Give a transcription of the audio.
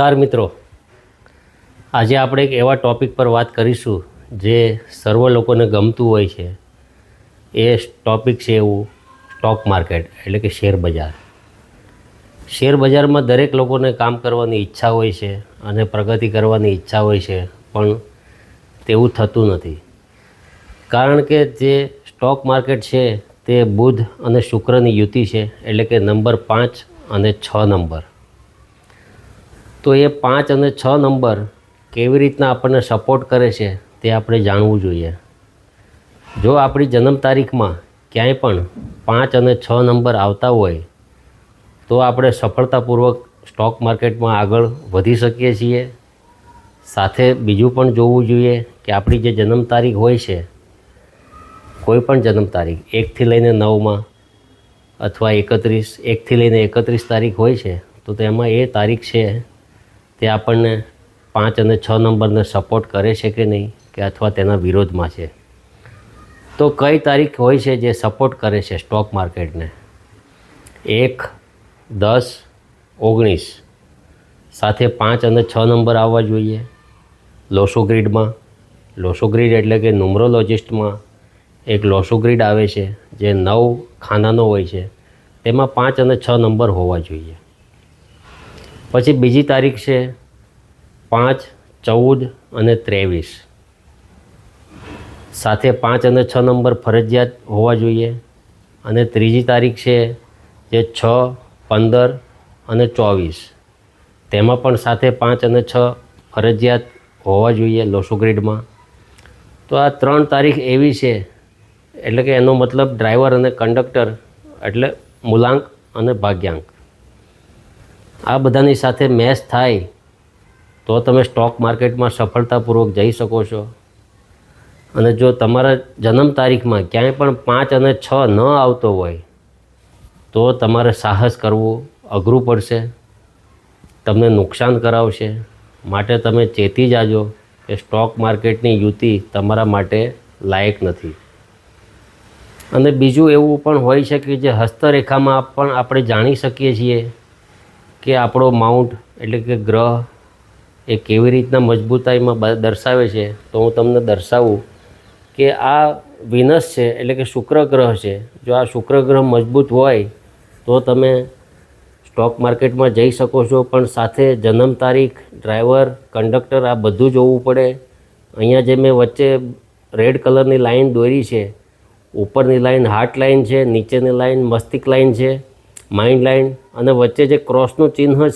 નમસ્કાર મિત્રો. આજે આપણે એક એવા ટૉપિક પર વાત કરીશું જે સર્વ લોકોને ગમતું હોય છે. એ ટૉપિક છે એવું સ્ટોક માર્કેટ એટલે કે શેર બજાર. શેર બજારમાં દરેક લોકોને કામ કરવાની ઈચ્છા હોય છે અને પ્રગતિ કરવાની ઈચ્છા હોય છે, પણ તેવું થતું નથી. કારણ કે જે સ્ટોક માર્કેટ છે તે બુધ અને શુક્રની યુતિ છે એટલે કે નંબર પાંચ અને છ નંબર. તો એ પાંચ અને છ નંબર કેવી રીતના આપણને સપોર્ટ કરે છે તે આપણે જાણવું જોઈએ. જો આપણી જન્મ તારીખમાં ક્યાંય પણ પાંચ અને છ નંબર આવતા હોય, તો આપણે સફળતાપૂર્વક સ્ટોક માર્કેટમાં આગળ વધી શકીએ છીએ. સાથે બીજું પણ જોવું જોઈએ કે આપણી જે જન્મ તારીખ હોય છે, કોઈ પણ જન્મ તારીખ, એકથી લઈને નવમાં અથવા એકત્રીસ, એકથી લઈને એકત્રીસ તારીખ હોય છે, તો તેમાં એ તારીખ છે તે આપણને પાંચ અને છ નંબરને સપોર્ટ કરે છે કે નહીં કે અથવા તેના વિરોધમાં છે? તો કઈ તારીખ હોય છે જે સપોર્ટ કરે છે સ્ટોક માર્કેટને એક, દસ, ઓગણીસ. સાથે પાંચ અને છ નંબર આવવા જોઈએ. લોસો ગ્રીડમાં. લોસો ગ્રીડ એટલે કે ન્યુમરોલોજિસ્ટમાં એક લોસો ગ્રીડ આવે છે જે નવ ખાનાનો હોય છે. તેમાં પાંચ અને છ નંબર હોવા જોઈએ. પછી બીજી તારીખ છે પાંચ, ચૌદ અને ત્રેવીસ. સાથે પાંચ અને છ નંબર ફરજિયાત હોવા જોઈએ. અને ત્રીજી તારીખ છે જે છ, પંદર અને ચોવીસ. તેમાં પણ સાથે પાંચ અને છ ફરજિયાત હોવા જોઈએ લોસો ગ્રીડમાં. તો આ ત્રણ તારીખ એવી છે, એટલે કે એનો મતલબ ડ્રાઈવર અને કંડક્ટર, એટલે મૂલાંક અને ભાગ્યાંક. આ બધાની સાથે મેચ થાય તો તમે સ્ટોક માર્કેટમાં સફળતાપૂર્વક જઈ શકો છો. અને જો તમારા જન્મ તારીખમાં ક્યાંય પણ પાંચ અને છ ન આવતો હોય, તો તમારે સાહસ કરવું અઘરું પડશે. તમને નુકસાન કરાવશે. માટે તમે ચેતી જાજો કે સ્ટોક માર્કેટની યુતિ તમારા માટે લાયક નથી. અને બીજું એવું પણ હોય છે કે જે હસ્તરેખામાં પણ આપણે જાણી શકીએ છીએ કે આપણો માઉન્ટ એટલે કે ગ્રહ એ કેવી રીતના મજબૂતાઈમાં દર્શાવે છે, તો હું તમને દર્શાવું કે આ વિનસ છે એટલે કે શુક્ર ગ્રહ છે. જો આ શુક્ર ગ્રહ મજબૂત હોય, તો તમે સ્ટોક માર્કેટમાં જઈ શકો છો, પણ સાથે જન્મ તારીખ, ડ્રાઈવર, કંડક્ટર આ બધું જોવું પડે. અહીંયા જે મેં વચ્ચે રેડ કલરની લાઈન દોરી છે, ઉપરની લાઈન હાર્ટ લાઈન છે, નીચેની લાઈન મસ્તિક લાઇન છે. માઇન્ડ લાઇન અને વચ્ચે જે ક્રોસનું ચિહ્ન